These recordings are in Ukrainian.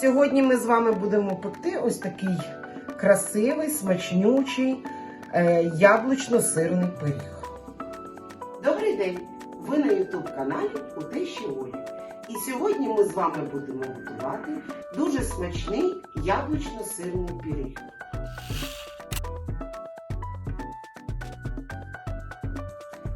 Сьогодні ми з вами будемо пекти ось такий красивий, смачнючий е, яблучно-сирний пиріг. Добрий день! Ви на YouTube каналі у Тещі Олі. І сьогодні ми з вами будемо готувати дуже смачний яблучно-сирний пиріг.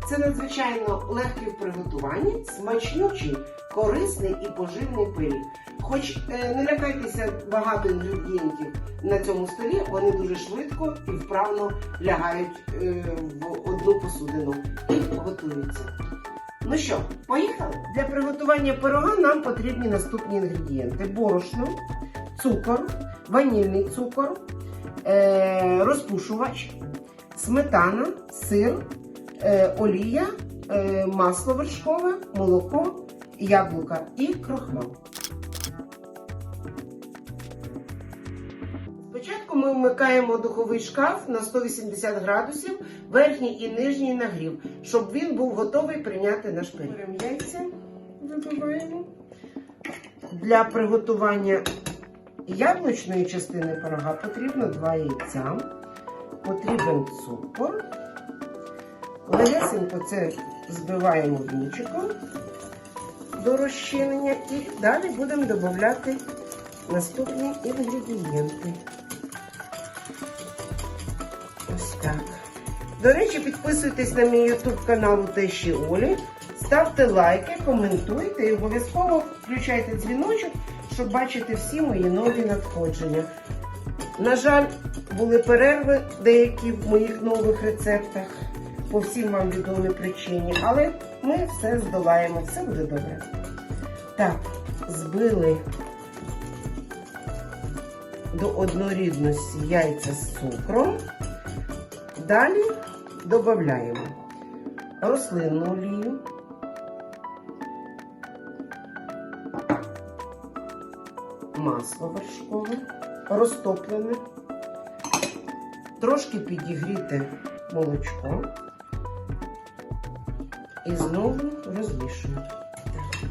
Це надзвичайно легкий в приготуванні, смачнючий, корисний і поживний пиріг. Хоч е, не лякайтеся багато інгредієнтів на цьому столі, вони дуже швидко і вправно лягають е, в одну посудину і готуються. Ну що, поїхали? Для приготування пирога нам потрібні наступні інгредієнти: борошно, цукор, ванільний цукор, е, розпушувач, сметана, сир, олія, масло вершкове, молоко, яблука і крохмал. Спочатку ми вмикаємо духовий шкаф на 180 градусів, верхній і нижній нагрів, щоб він був готовий прийняти наш пиріг. Беремо яйця, вибиваємо. Для приготування яблучної частини пирога потрібно 2 яйця, потрібен цукор. Легесенько це збиваємо вінчиком до розчинення і далі будемо додати наступні інгредієнти. До речі, підписуйтесь на мій YouTube канал у Олі, ставте лайки, коментуйте і обов'язково включайте дзвіночок, щоб бачити всі мої нові надходження. На жаль, були перерви деякі в моїх нових рецептах по всім вам відомій причині, але ми все здолаємо, все буде добре. Так, збили до однорідності яйця з цукром. Далі додаємо рослинну олію, масло вершкове, розтоплене, трошки підігріте молочко і знову розмішуємо.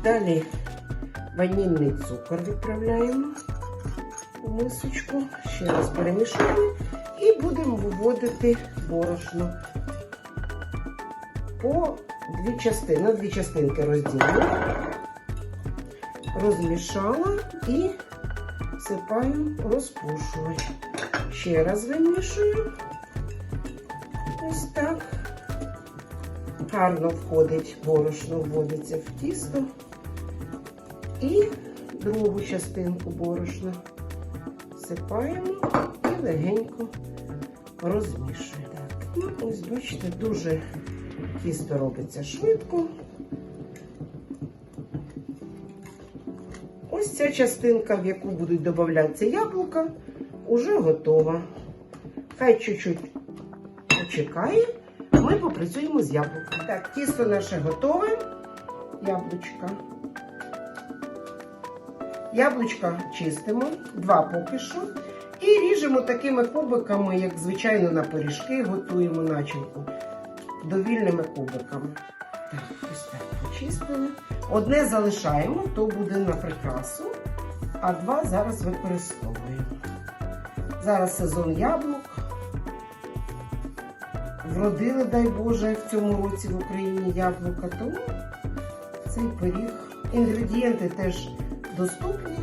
Далі ванільний цукор відправляємо у мисочку, ще раз перемішаємо і будемо виводити борошно по дві частини, на дві частинки розділила, розмішала і всипаю розпушувач. Ще раз вимішую. Ось так. Гарно входить борошно, вводиться в тісто. І другу частинку борошна всипаємо і легенько розмішуємо. Ну, ось бачите, дуже тісто робиться швидко. Ось ця частинка, в яку будуть додаватися яблука, вже готова. Хай чуть-чуть почекає, ми попрацюємо з яблуком. Так, тісто наше готове. Яблучка. Яблучка чистимо, два поки що. І ріжемо такими кубиками, як звичайно на пиріжки, готуємо начинку довільними кубиками. Так, ось так почистили. Одне залишаємо, то буде на прикрасу, а два зараз використовуємо. Зараз сезон яблук. Вродили, дай Боже, в цьому році в Україні яблука, тому цей пиріг. Інгредієнти теж доступні.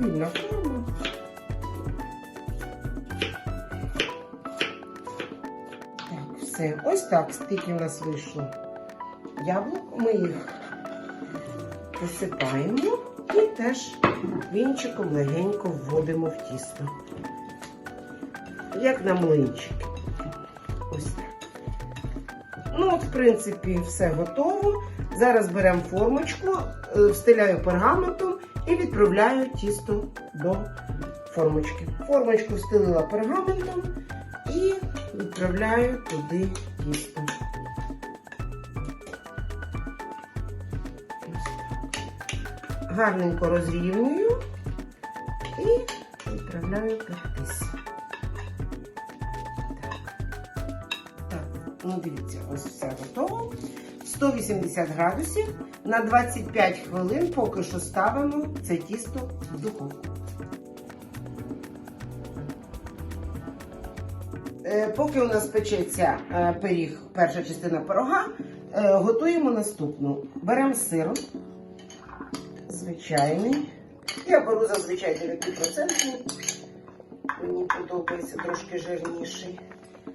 Стабільна форма. Так, все. Ось так, стільки в нас вийшло яблук. Ми їх посипаємо і теж вінчиком легенько вводимо в тісто. Як на млинчики. Ось так. Ну, от, в принципі, все готово. Зараз беремо формочку, е, встиляю пергаментом і відправляю тісто до формочки. Формочку встелила пергаментом і відправляю туди тісто. Гарненько розрівнюю і відправляю пектись. Так. Ну, дивіться, ось все готово. 180 градусів на 25 хвилин поки що ставимо це тісто в духовку. Е, Поки у нас печеться е, пиріг, перша частина пирога, е, готуємо наступну. Беремо сир звичайний. Я беру зазвичай 9%. Мені подобається трошки жирніший.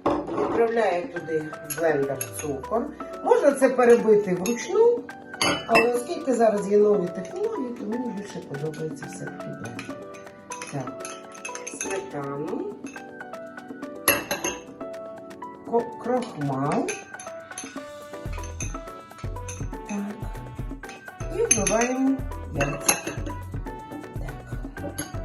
Відправляю туди в блендер цукор. Можна це перебити вручну, але оскільки зараз є нові технології, то мені більше подобається все-таки блендер. Так, сметану, крохмал. Так. І вбиваємо яйця. Так.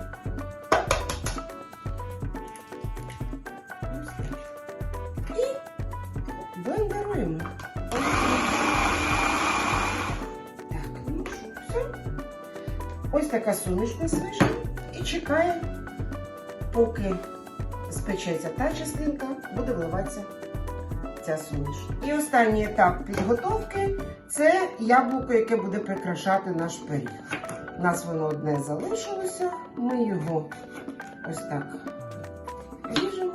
Така суміш у нас. І чекає, поки спечеться та частинка, буде вливатися ця суміш. І останній етап підготовки це яблуко, яке буде прикрашати наш пиріг. У нас воно одне залишилося. Ми його ось так ріжемо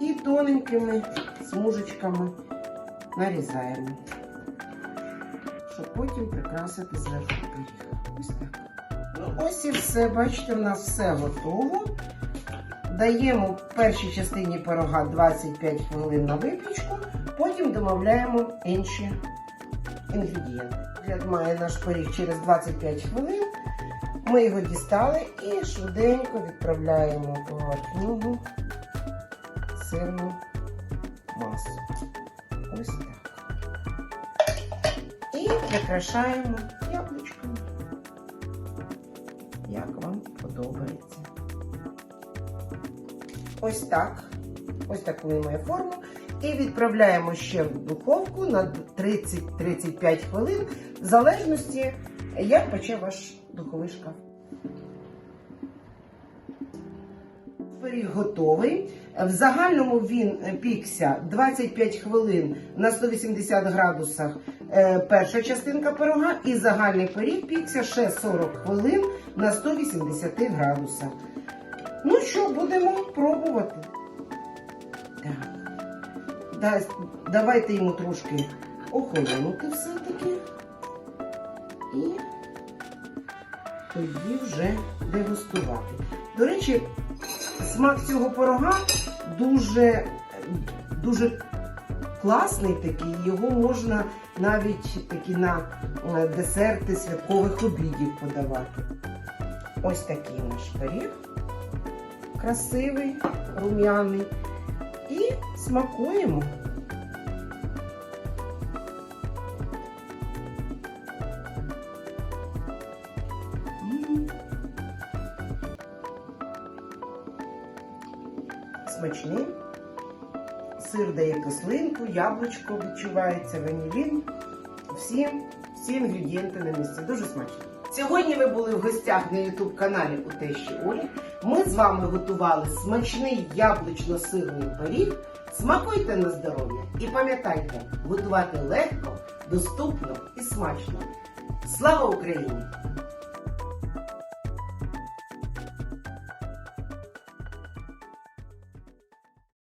і тоненькими смужечками нарізаємо, щоб потім прикрасити зверху пиріг. Ось так. Ось і все. Бачите, в нас все готово. Даємо в першій частині пирога 25 хвилин на випічку, потім домовляємо інші інгредієнти.Гляд має наш пиріг через 25 хвилин. Ми його дістали і швиденько відправляємо поверхню сирну масу. Ось так. І прикрашаємо подобається. Ось так. Ось таку має форму. І відправляємо ще в духовку на 30-35 хвилин, в залежності, як пече ваш духовий шкаф. Пиріг готовий. В загальному він пікся 25 хвилин на 180 градусах перша частинка пирога, і загальний пиріг пікся ще 40 хвилин на 180 градусах. Ну що, будемо пробувати. Так. Да- Давайте йому трошки охолонути все-таки. І тоді вже дегустувати. До речі, смак цього пирога дуже, дуже класний такий. Його можна навіть такі на е, десерти святкових обідів подавати. Ось такий наш пиріг. Красивий, рум'яний. І смакуємо. Смачний. Сир дає кислинку, яблучко відчувається, ванілін. Всі, всі інгредієнти на місці. Дуже смачно. Сьогодні ви були в гостях на YouTube каналі у Тещі Олі. Ми з вами готували смачний яблучно-сирний пиріг. Смакуйте на здоров'я і пам'ятайте, готувати легко, доступно і смачно. Слава Україні!